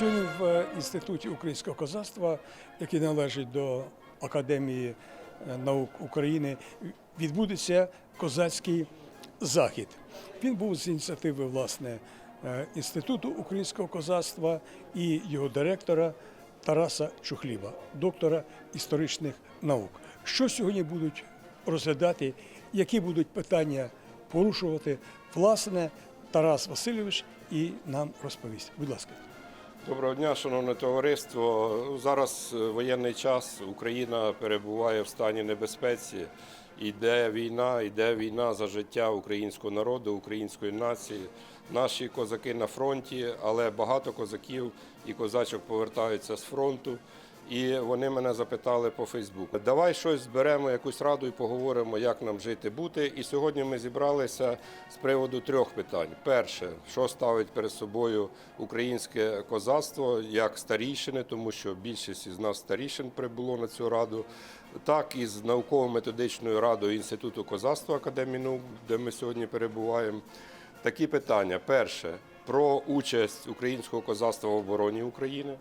Сьогодні в інституті українського козацтва, який належить до Академії е, наук України, відбудеться козацький захід. Він був з ініціативи власне е, інституту українського козацтва і його директора Тараса Чухліба, доктора історичних наук. Що сьогодні будуть розглядати, які будуть питання порушувати, власне, Тарас Васильович і нам розповість. Будь ласка. Доброго дня, шановне товариство. Зараз е, воєнний час. Україна перебуває в стані небезпеці. Іде війна, іде війна за життя українського народу, української нації. Наші козаки на фронті, але багато козаків і козачок повертаються з фронту. І вони мене запитали по Фейсбуку. Давай щось зберемо, якусь раду і поговоримо, як нам жити бути. І сьогодні ми зібралися з приводу трьох питань: перше, що ставить перед собою українське козацтво як старійшини, тому що більшість із нас старішин прибуло на цю раду, так і з науково-методичною радою інституту козацтва Академії наук, де ми сьогодні перебуваємо. Такі питання: перше про участь українського козацтва в обороні України.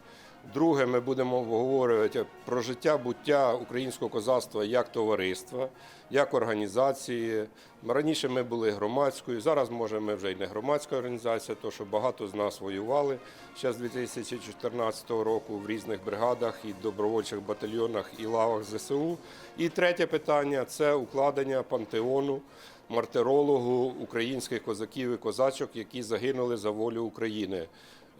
Друге, ми будемо обговорювати про життя буття українського козацтва як товариства, як організації. Раніше ми були громадською, зараз може ми вже й не громадська організація, тому що багато з нас воювали ще з 2014 року в різних бригадах і добровольчих батальйонах і лавах ЗСУ. І третє питання це укладення пантеону мартирологу українських козаків і козачок, які загинули за волю України.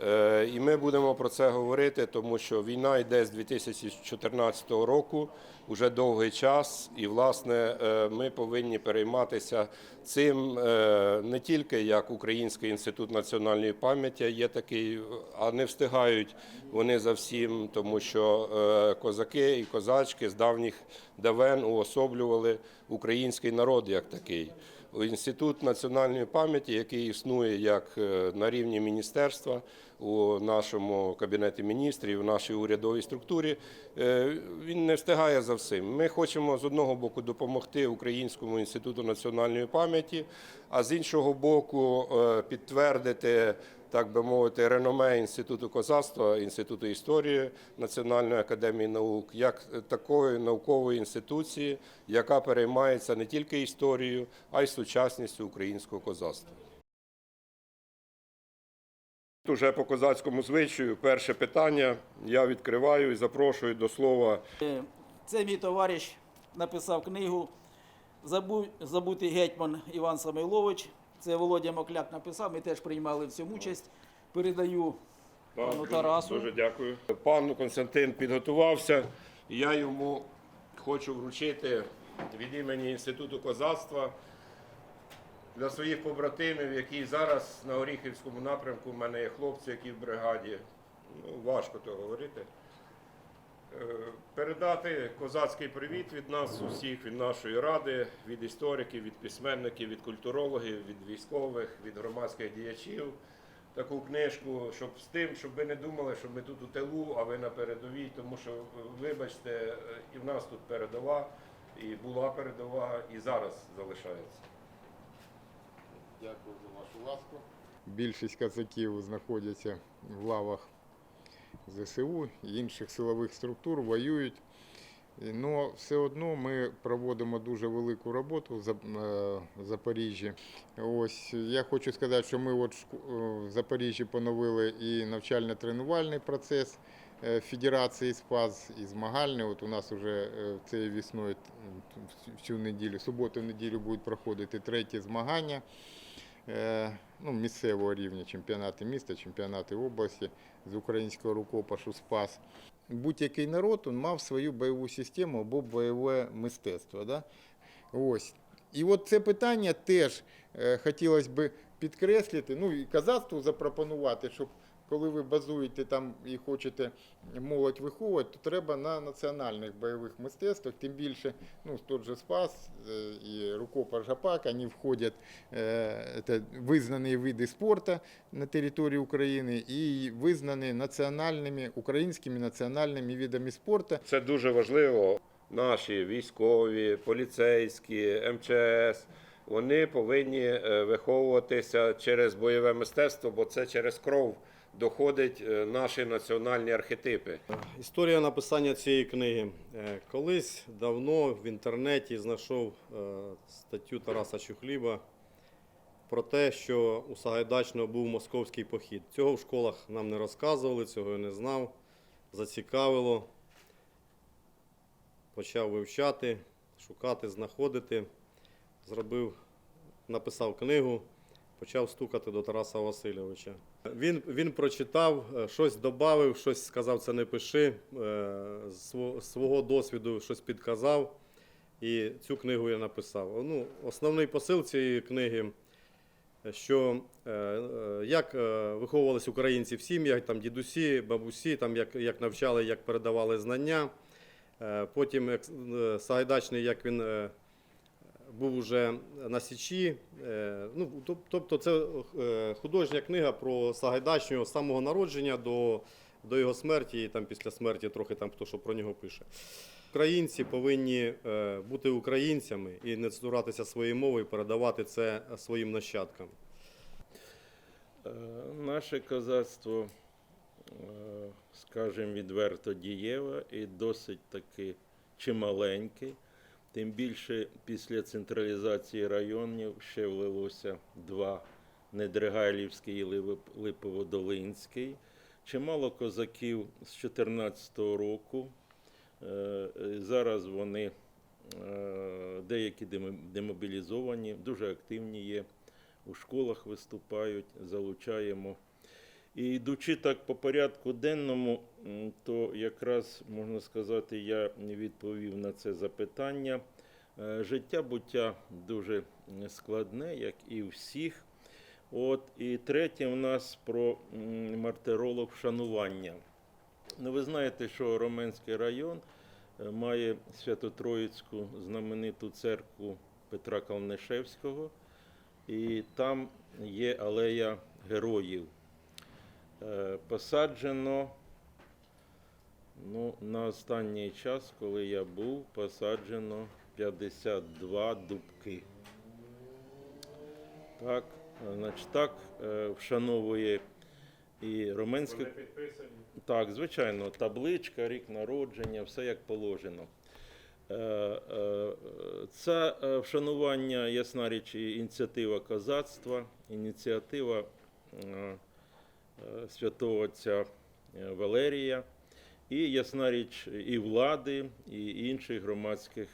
Е, І ми будемо про це говорити, тому що війна йде з 2014 року, вже довгий час, і власне е, ми повинні перейматися цим е, не тільки як Український інститут національної пам'яті є такий, а не встигають вони за всім, тому що е, козаки і козачки з давніх давен уособлювали український народ як такий. Інститут національної пам'яті, який існує як на рівні міністерства у нашому кабінеті міністрів, у нашій урядовій структурі, він не встигає за всім. Ми хочемо з одного боку допомогти Українському інституту національної пам'яті, а з іншого боку е, підтвердити. Так би мовити, реноме інституту козацтва, інституту історії Національної академії наук, як такої наукової інституції, яка переймається не тільки історією, а й сучасністю українського козацтва. Уже по козацькому звичаю, перше питання я відкриваю і запрошую до слова Це мій товариш написав книгу Забутий гетьман Іван Самойлович. Це Володя Мокляк написав. Ми теж приймали в цьому участь. Передаю пану Тарасу. Дуже дякую. Пан Константин підготувався. Я йому хочу вручити від імені Інституту козацтва для своїх побратимів, які зараз на Оріхівському напрямку. У мене є хлопці, які в бригаді. Ну, важко то говорити. Е, Передати козацький привіт від нас усіх, від нашої ради, від істориків, від письменників, від культурологів, від військових, від громадських діячів. Таку книжку, щоб з тим, щоб ви не думали, що ми тут у тилу, а ви на передовій, тому що, вибачте, і в нас тут передова, і була передова, і зараз залишається. Дякую за вашу ласку. Більшість казаків знаходяться в лавах ЗСУ і інших силових структур, воюють. Але все одно ми проводимо дуже велику роботу е, в Запоріжжі. Ось я хочу сказати, що ми от е, в Запоріжжі поновили і навчально-тренувальний процес е, Федерації СПАЗ і змагальний. От у нас вже цією весною м, в цю неділю, суботу-неділю будуть проходити треті змагання ну, місцевого рівня, чемпіонати міста, чемпіонати області з українського рукопашу «Спас». Будь-який народ він мав свою бойову систему або бойове мистецтво. Да? Ось. І от це питання теж е, хотілося б підкреслити, ну і казацтву запропонувати, щоб коли ви базуєте там і хочете молодь виховувати, то треба на національних бойових мистецтвах, тим більше, ну, тот же Спас е, і рукопаш Гапак, вони входять е, це визнані види спорту на території України і визнані національними, українськими національними видами спорту. Це дуже важливо. Наші військові, поліцейські, МЧС. Вони повинні е, виховуватися через бойове мистецтво, бо це через кров доходить е, наші національні архетипи. Історія написання цієї книги. Е, Колись давно в інтернеті знайшов е, статтю Тараса Чухліба про те, що у Сагайдачного був московський похід. Цього в школах нам не розказували, цього я не знав. Зацікавило. Почав вивчати, шукати, знаходити. Зробив, написав книгу, почав стукати до Тараса Васильовича. Він, він прочитав, е, щось додав, щось сказав, це не пиши. е, свого досвіду щось підказав. І цю книгу я написав. Ну, основний посил цієї книги, що е, як виховувались українці в сім'ях, там дідусі, бабусі, там як, як навчали, як передавали знання. Потім як, Сагайдачний, як він був уже на Січі. Е, Ну, тобто це е, художня книга про Сагайдачного з самого народження до, до його смерті, і там після смерті трохи там хто що про нього пише. Українці повинні е, бути українцями і не цуратися своєї мови і передавати це своїм нащадкам. Наше козацтво, скажімо відверто, дієве і досить таки чималеньке. Тим більше після централізації районів ще влилося два Недригайлівський і Лип- Липоводолинський. Чимало козаків з 14-го року. Е, Зараз вони е, деякі демобілізовані, дуже активні є у школах виступають, залучаємо. І йдучи так по порядку денному, то якраз можна сказати, я відповів на це запитання. Е, Життя буття дуже складне, як і всіх. От, і третє в нас про мартиролог вшанування. Ну, ви знаєте, що Роменський район е, має Свято-Троїцьку знамениту церкву Петра Калнишевського. І там є алея героїв. Е, Посаджено ну, на останній час, коли я був, посаджено 52 дубки. Так, значить, так е, вшановує і Роменське. Так, звичайно, табличка, рік народження, все як положено. Е, е, Це вшанування, ясна річ, ініціатива козацтва, ініціатива святого отця Валерія, і ясна річ і влади, і інших громадських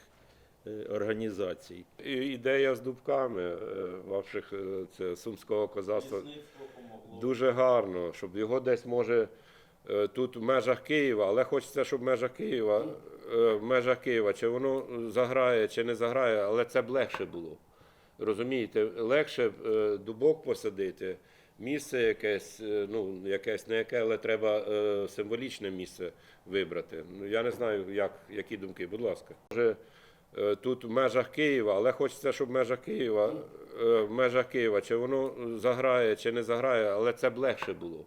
е, організацій. І ідея з дубками е, ваших е, це сумського козацтва дуже гарно, щоб його десь може тут в межах Києва, але хочеться, щоб в межах Києва, в межах Києва, чи воно заграє, чи не заграє, але це б легше було. Розумієте, легше б, дубок посадити, місце якесь, е, ну якесь не яке, але треба е, символічне місце вибрати. Ну я не знаю, як, які думки, будь ласка. Може, е, тут в межах Києва, але хочеться, щоб в межах Києва, е, в межах Києва, чи воно заграє, чи не заграє, але це б легше було.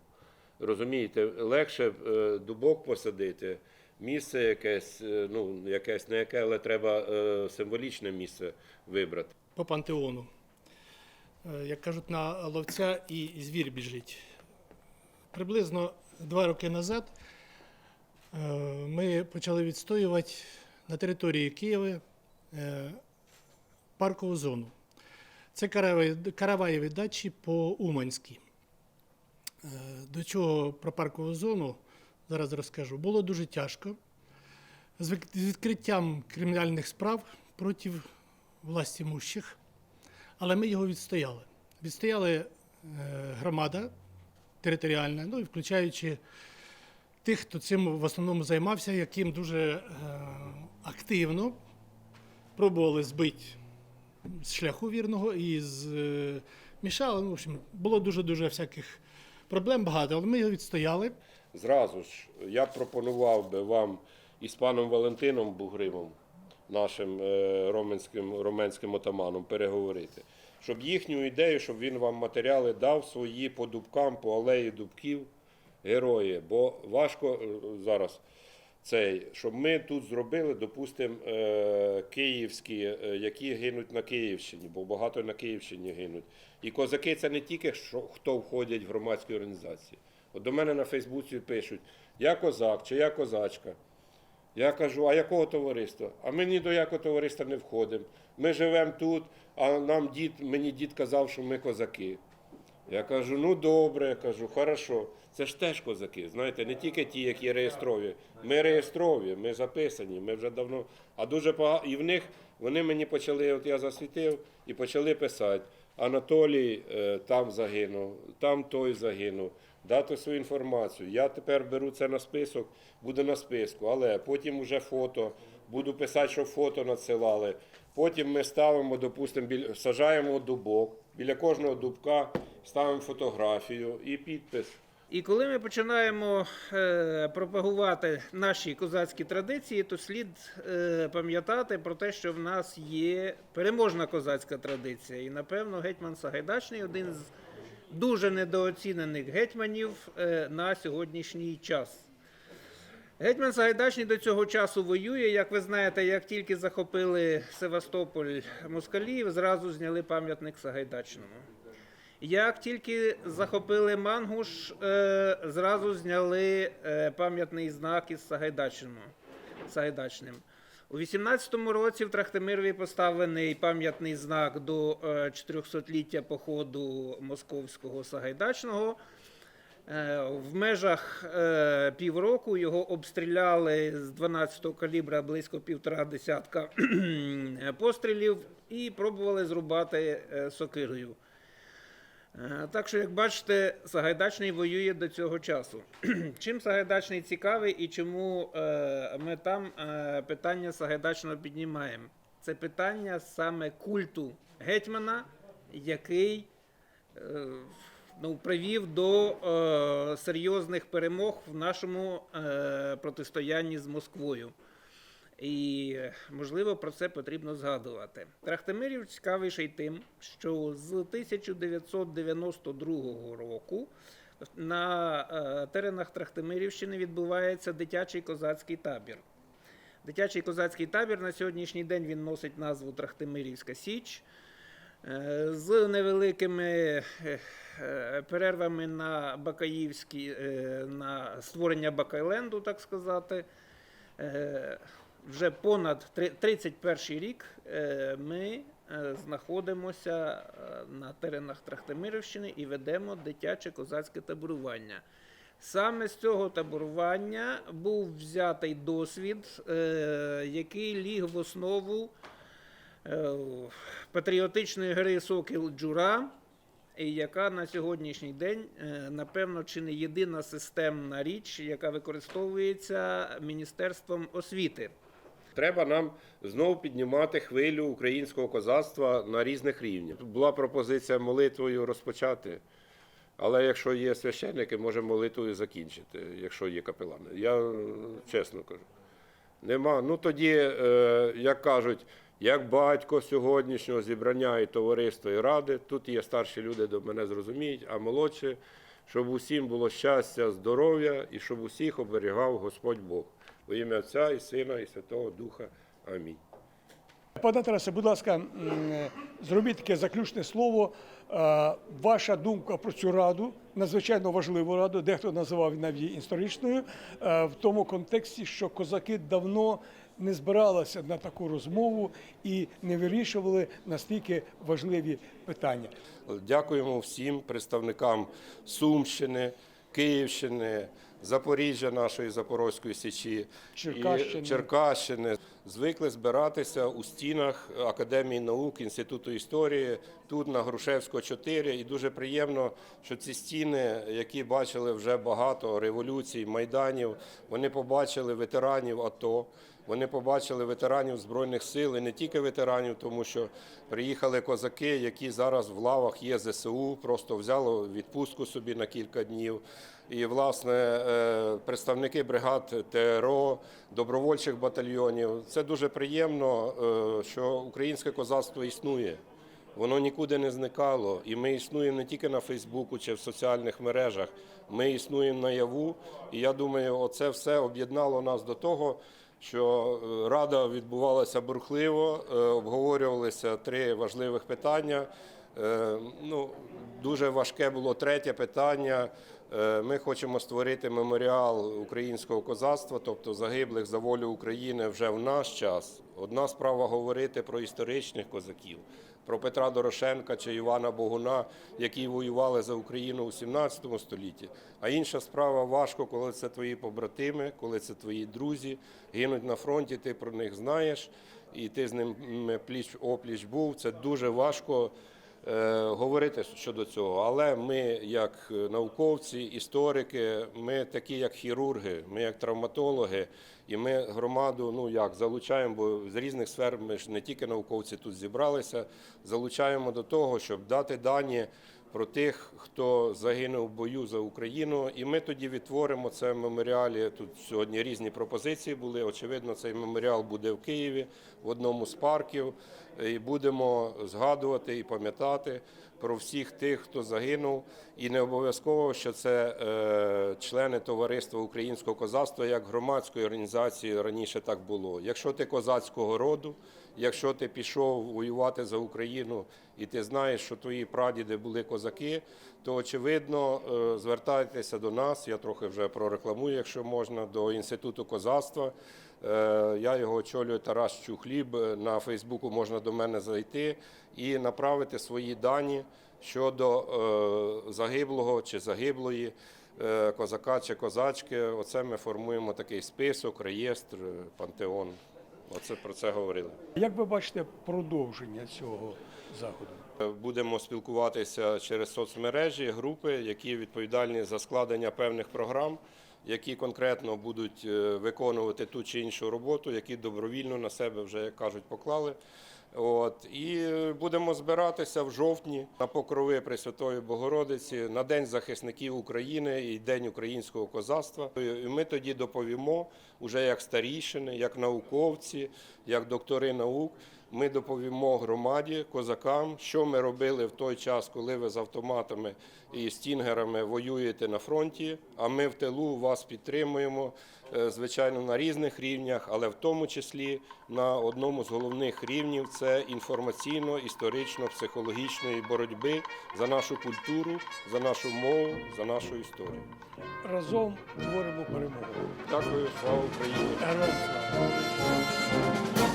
Розумієте, легше е, дубок посадити, місце якесь, е, ну якесь не яке, але треба е, символічне місце вибрати. по пантеону. Е, Як кажуть, на ловця і звір біжить. Приблизно два роки назад е, ми почали відстоювати на території Києва е, паркову зону. Це караваєві дачі по Уманській. До чого про паркову зону зараз розкажу. Було дуже тяжко. З відкриттям кримінальних справ проти власті мущих, але ми його відстояли. Відстояли е, громада територіальна, ну і включаючи тих, хто цим в основному займався, яким дуже е, активно пробували збити з шляху вірного і з е. Ну, в общем, було дуже-дуже всяких проблем багато, але ми його відстояли. Зразу ж я пропонував би вам із паном Валентином Бугримом, нашим е, роменським, роменським отаманом, переговорити. Щоб їхню ідею, щоб він вам матеріали дав свої по дубкам, по алеї дубків, герої. Бо важко е, зараз цей, щоб ми тут зробили, допустимо, е, київські, які гинуть на Київщині, бо багато на Київщині гинуть. І козаки це не тільки хто входять в громадські організації. От до мене на Фейсбуці пишуть: я козак чи я козачка. Я кажу, а якого товариства? А ми ні до якого товариства не входимо. Ми живемо тут, а нам дід, мені дід казав, що ми козаки. Я кажу, ну добре, я кажу, хорошо. Це ж теж козаки, знаєте, не тільки ті, які реєстрові. Ми реєстрові, ми записані, ми вже давно. А дуже багато. І в них вони мені почали, от я засвітив, і почали писати. Анатолій е, там загинув, там той загинув. Дати свою інформацію. Я тепер беру це на список, буде на списку, але потім вже фото. Буду писати, що фото надсилали. Потім ми ставимо, допустимо, сажаємо дубок. Біля кожного дубка ставимо фотографію і підпис. І коли ми починаємо е, пропагувати наші козацькі традиції, то слід е, пам'ятати про те, що в нас є переможна козацька традиція. І напевно гетьман Сагайдачний один з дуже недооцінених гетьманів е, на сьогоднішній час. Гетьман Сагайдачний до цього часу воює. Як ви знаєте, як тільки захопили Севастополь москалів, зразу зняли пам'ятник Сагайдачному. Як тільки захопили Мангуш, е, зразу зняли е, пам'ятний знак із Сагайдачним. У 18-му році в Трахтимирові поставлений пам'ятний знак до е, 400-ліття походу московського Сагайдачного. Е, В межах е, півроку його обстріляли з 12-го калібра близько півтора десятка пострілів і пробували зрубати е, сокирою. Е, Так що, як бачите, Сагайдачний воює до цього часу. Чим Сагайдачний цікавий і чому е, ми там е, питання Сагайдачного піднімаємо? Це питання саме культу гетьмана, який ну, привів до серйозних перемог в нашому протистоянні з Москвою. І можливо про це потрібно згадувати. Трахтимирів цікавий тим, що з 1992 року на е, теренах Трахтимирівщини відбувається дитячий козацький табір. Дитячий козацький табір на сьогоднішній день він носить назву Трахтимирівська Січ. Е, З невеликими е, перервами на Бакаївські, на створення Бакайленду, так сказати. Вже понад три- 31 рік е, ми е, знаходимося е, на теренах Трахтимирівщини і ведемо дитяче козацьке таборування. Саме з цього таборування був взятий досвід, який ліг в основу патріотичної гри Сокіл Джура, яка на сьогоднішній день, напевно, чи не єдина системна річ, яка використовується Міністерством освіти. Треба нам знову піднімати хвилю українського козацтва на різних рівнях. Була пропозиція молитвою розпочати. Але якщо є священники, може молитвою закінчити, якщо є капелани. Я е, чесно кажу. Нема. Ну тоді, е, як кажуть, як батько сьогоднішнього зібрання і товариства і ради, тут є старші люди, до мене зрозуміють, а молодші, щоб усім було щастя, здоров'я і щоб усіх оберігав Господь Бог. Во ім'я Отця і Сина, і Святого Духа. Амінь. Пане Тарасе, будь ласка, зробіть таке заключне слово. Е, Ваша думка про цю раду, надзвичайно важливу раду, дехто називав навіть її історичною, е, в тому контексті, що козаки давно не збиралися на таку розмову і не вирішували настільки важливі питання. Дякуємо всім представникам Сумщини, Київщини, Запоріжжя нашої Запорозької січі Черкащини. і Черкащини. Звикли збиратися у стінах Академії наук, Інституту історії, тут на Грушевського 4. І дуже приємно, що ці стіни, які бачили вже багато революцій, майданів, вони побачили ветеранів АТО. Вони побачили ветеранів Збройних сил і не тільки ветеранів, тому що приїхали козаки, які зараз в лавах є ЗСУ, просто взяли відпустку собі на кілька днів. І, власне, е, представники бригад ТРО, добровольчих батальйонів. Це дуже приємно, е, що українське козацтво існує. Воно нікуди не зникало, і ми існуємо не тільки на Фейсбуку чи в соціальних мережах. Ми існуємо наяву. І я думаю, оце все об'єднало нас до того, що е, рада відбувалася бурхливо, е, обговорювалися три важливих питання. Е, Ну, дуже важке було третє питання. Е, Ми хочемо створити меморіал українського козацтва, тобто загиблих за волю України вже в наш час. Одна справа говорити про історичних козаків, про Петра Дорошенка чи Івана Богуна, які воювали за Україну у 17 столітті. А інша справа важко, коли це твої побратими, коли це твої друзі гинуть на фронті. Ти про них знаєш, і ти з ними пліч опліч був. Це дуже важко говорити щодо цього. Але ми, як науковці, історики, ми такі, як хірурги, ми як травматологи, і ми громаду, ну як залучаємо, бо з різних сфер ми ж не тільки науковці тут зібралися, залучаємо до того, щоб дати дані. Про тих, хто загинув в бою за Україну, і ми тоді відтворимо це в меморіалі. Тут сьогодні різні пропозиції були. Очевидно, цей меморіал буде в Києві в одному з парків. І будемо згадувати і пам'ятати про всіх тих, хто загинув. І не обов'язково, що це е, члени товариства українського козацтва як громадської організації раніше так було. Якщо ти козацького роду, якщо ти пішов воювати за Україну і ти знаєш, що твої прадіди були козаки, то очевидно е, звертайтеся до нас. Я трохи вже прорекламую, якщо можна, до інституту козацтва. Е, Я його очолюю Тарас Чухліб. На Фейсбуку можна до мене зайти і направити свої дані щодо е, загиблого чи загиблої е, козака чи козачки. Оце ми формуємо такий список, реєстр, пантеон. Оце про це говорили. Як ви бачите продовження цього заходу? Будемо спілкуватися через соцмережі, групи, які відповідальні за складення певних програм, які конкретно будуть е, виконувати ту чи іншу роботу, які добровільно на себе вже, як кажуть, поклали. От і будемо збиратися в жовтні на покрови Пресвятої Богородиці на День захисників України і День українського козацтва. І ми тоді доповімо уже як старішини, як науковці, як доктори наук. Ми доповімо громаді, козакам, що ми робили в той час, коли ви з автоматами і стінгерами воюєте на фронті. А ми в тилу вас підтримуємо, е, звичайно, на різних рівнях, але в тому числі на одному з головних рівнів це інформаційно-історично-психологічної боротьби за нашу культуру, за нашу мову, за нашу історію. Разом творимо перемогу. Дякую, слава Україні! Героям слава!